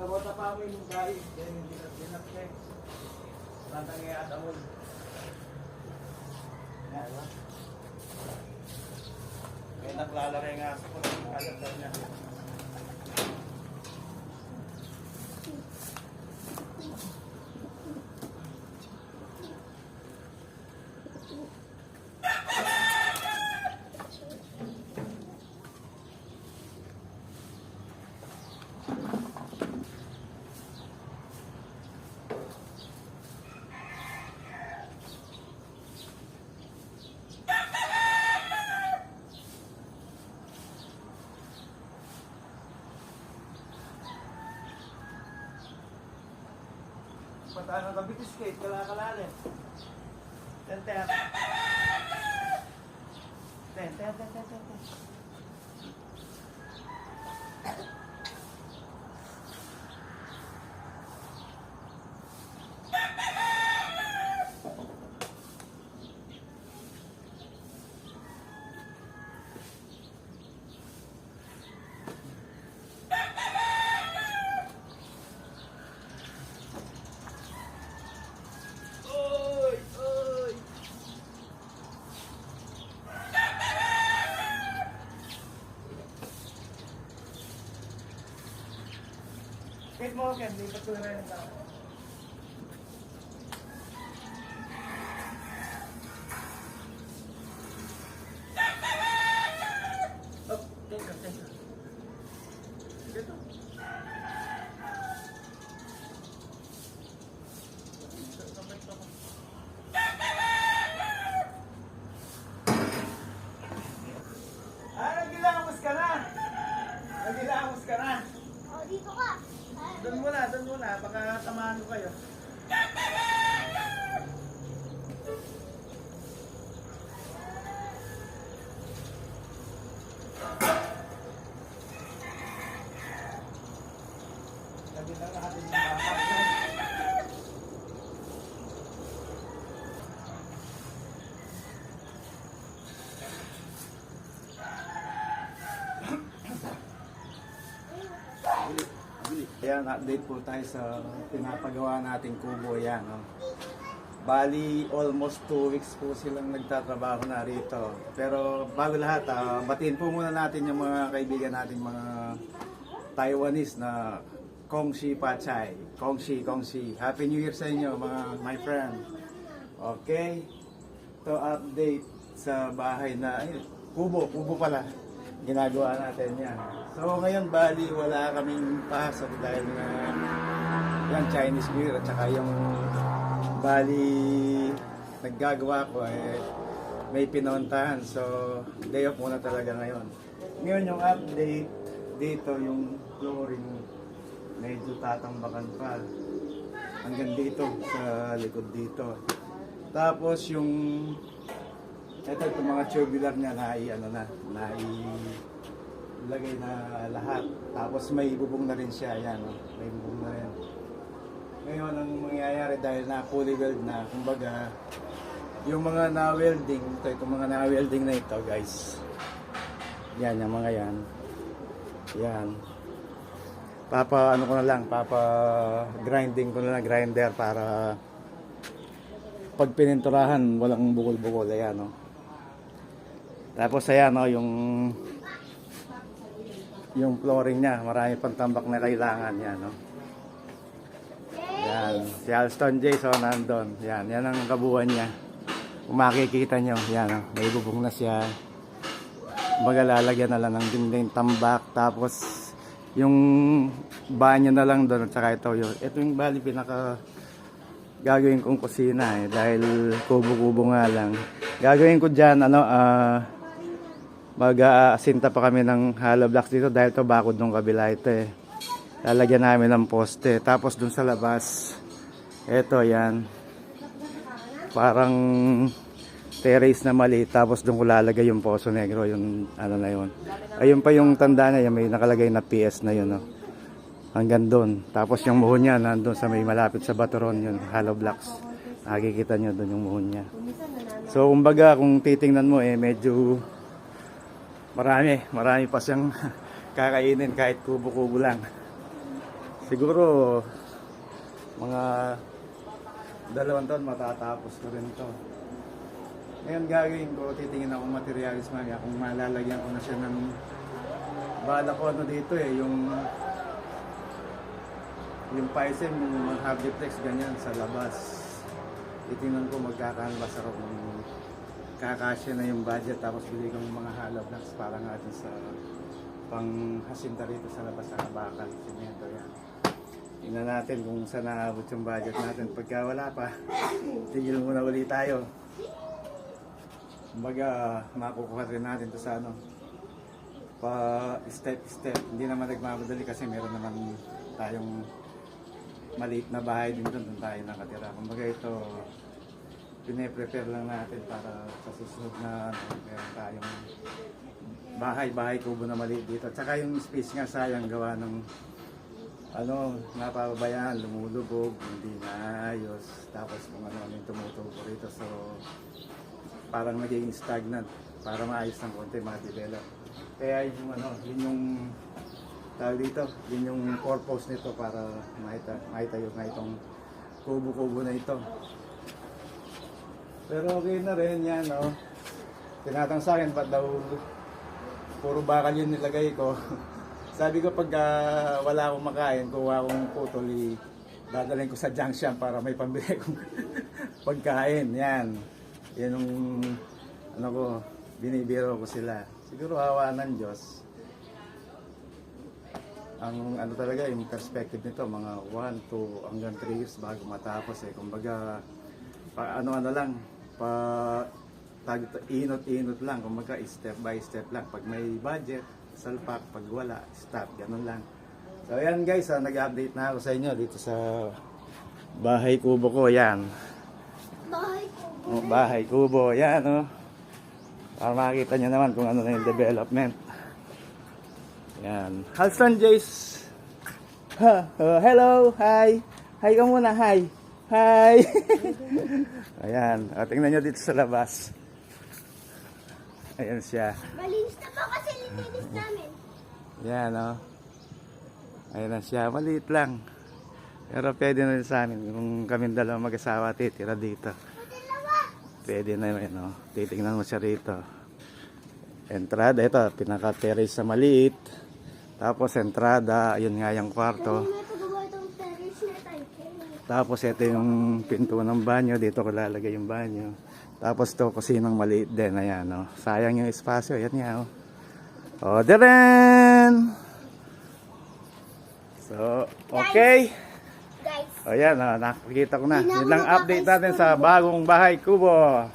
Nabota pa mo yung dahil. Then, dinat niya. Rantang niya at amon. Yan, diba? May naklalaki nga sa kung alam niya. Patano ka bitis kate, kalakalalim. Ten, ten. Ten, ten, ten, ten, ten, ten. Kahit mo, Ken, di pa tulad ng tao. Oh, teka, teka. Dito. Sabay pa ko. Ah, nagilamos ka na! Nagilamos ka na! Oh, dito ka. Ah, Doon muna, doon muna. Baka tamaan ko kayo. Sabi lang natin yung baka. Ayan, update po tayo sa pinapagawa nating kubo yan. No? Bali, almost 2 weeks po silang nagtatrabaho na rito. Pero bago lahat, ah, batiin po muna natin yung mga kaibigan nating mga Taiwanese na Kongshi Pachay. Kongshi, Kongshi. Happy New Year sa inyo mga my friend. Okay? To update sa bahay na, ay, kubo, kubo pala. Ginagawa natin yan. So ngayon bali wala kaming pasok dahil na yung Chinese New Year at saka yung bali naggagawa ko eh may pinontahan. So day off muna talaga ngayon. Ngayon yung update dito yung flooring medyo tatambakan pa hanggang dito sa likod dito. Tapos yung ito, itong mga tubular niya na ano na, na lagay na lahat. Tapos may bubong na rin siya, yan, oh. may bubong na rin. Ngayon, ang mangyayari dahil na fully weld na, kumbaga, yung mga na-welding, ito, itong mga na-welding na ito, guys. Yan, yung mga yan. Yan. Papa, ano ko na lang, papa grinding ko na lang, grinder para pag pininturahan, walang bukol-bukol, ayan, oh. Tapos ayan, oh, yung yung flooring niya, marami pang tambak na kailangan yan, no? Yan, si Alston Jason nandun. Yan, yan ang kabuuan niya. Kung makikita nyo, yan, oh, may bubong na siya. Baga lalagyan na lang ng dinding tambak, tapos yung banyo na lang doon, at saka ito, yun. ito yung bali pinaka gagawin kong kusina eh, dahil kubo-kubo nga lang. Gagawin ko dyan, ano, ah, mag-aasinta pa kami ng hollow blocks dito dahil to bakod nung kabila ito eh. Lalagyan namin ng poste. Tapos dun sa labas, eto yan. Parang terrace na mali. Tapos dun ko lalagay yung poso negro, yung ano na yun. Ayun pa yung tanda na yan, may nakalagay na PS na yun. No? Hanggang doon. Tapos yung muhon niya, nandun sa may malapit sa Batoron, yun, hollow blocks. Nakikita nyo doon yung muhon niya. So, kumbaga, kung titingnan mo, eh, medyo marami, marami pa siyang kakainin kahit kubo-kubo lang. siguro mga dalawang taon matatapos ko rin to. Ngayon gagawin ko, titingin ako materialis mamaya kung malalagyan ko na siya ng bala ko ano dito eh, yung yung paisem, yung mga hardiplex ganyan sa labas. Titingnan ko magkakanvas ako kung kakasya na yung budget tapos bili ko ng mga hollow blocks para nga dun sa pang hasinta rito sa labas sa bakal, simento yan. Tingnan natin kung saan naabot yung budget natin. Pagka wala pa, tigil muna ulit tayo. Kumbaga, makukuha rin natin to sa ano, pa step step. Hindi naman nagmamadali kasi meron naman tayong maliit na bahay din doon, doon tayo nakatira. Kumbaga ito, pine-prepare lang natin para sa susunod na ano, meron tayong bahay, bahay kubo na maliit dito. Tsaka yung space nga sayang gawa ng ano, napapabayaan, lumulubog, hindi naayos. Tapos kung ano yung tumutubo rito. So, parang naging stagnant para maayos ng konti, ma-develop. Kaya yung ano, yun yung tawag dito, yun yung purpose nito para maita, maitayo na itong kubo-kubo na ito. Pero okay na rin yan, no? Tinatang sa akin, ba't daw puro bakal yun nilagay ko. Sabi ko pag ah, wala akong makain, kuha akong putol, dadalhin ko sa junction para may pambili kong pagkain. Yan. Yan yung ano ko, binibiro ko sila. Siguro hawa ng Diyos. Ang ano talaga, yung perspective nito, mga 1 to hanggang 3 years bago matapos eh. Kumbaga, pa, ano ano lang, pa tag, inot-inot lang, kumbaga step by step lang. Pag may budget, salpak, pag wala, stop, ganun lang. So ayan guys, ah, nag-update na ako sa inyo dito sa bahay kubo ko, yan. Bahay ko. Oh, bahay kubo, yan oh. Para makikita nyo naman kung ano na yung development. Yan. Halston Jace. Ha, oh, hello, hi. Hi ka muna, hi. Hi. Ayan, o, tingnan nyo dito sa labas. Ayan siya. Malinis na po kasi lininis namin. Yan, o. Ayan na siya. Maliit lang. Pero pwede na rin sa amin. Kung kami dalawa mag-asawa, titira dito. Pwede na yun, o. Titingnan mo siya rito. Entrada, ito, pinaka-terrace sa maliit. Tapos entrada, ayun nga yung kwarto. May pagawa itong terrace na tayo. Tapos ito yung pinto ng banyo. Dito ko lalagay yung banyo. Tapos to kusinang maliit din. Ayan, oh. Sayang yung espasyo. Ayan nga, oh. Oh, diren! So, okay. Guys, O yan, oh, nakikita ko na. Yun lang update natin sa bagong bahay kubo.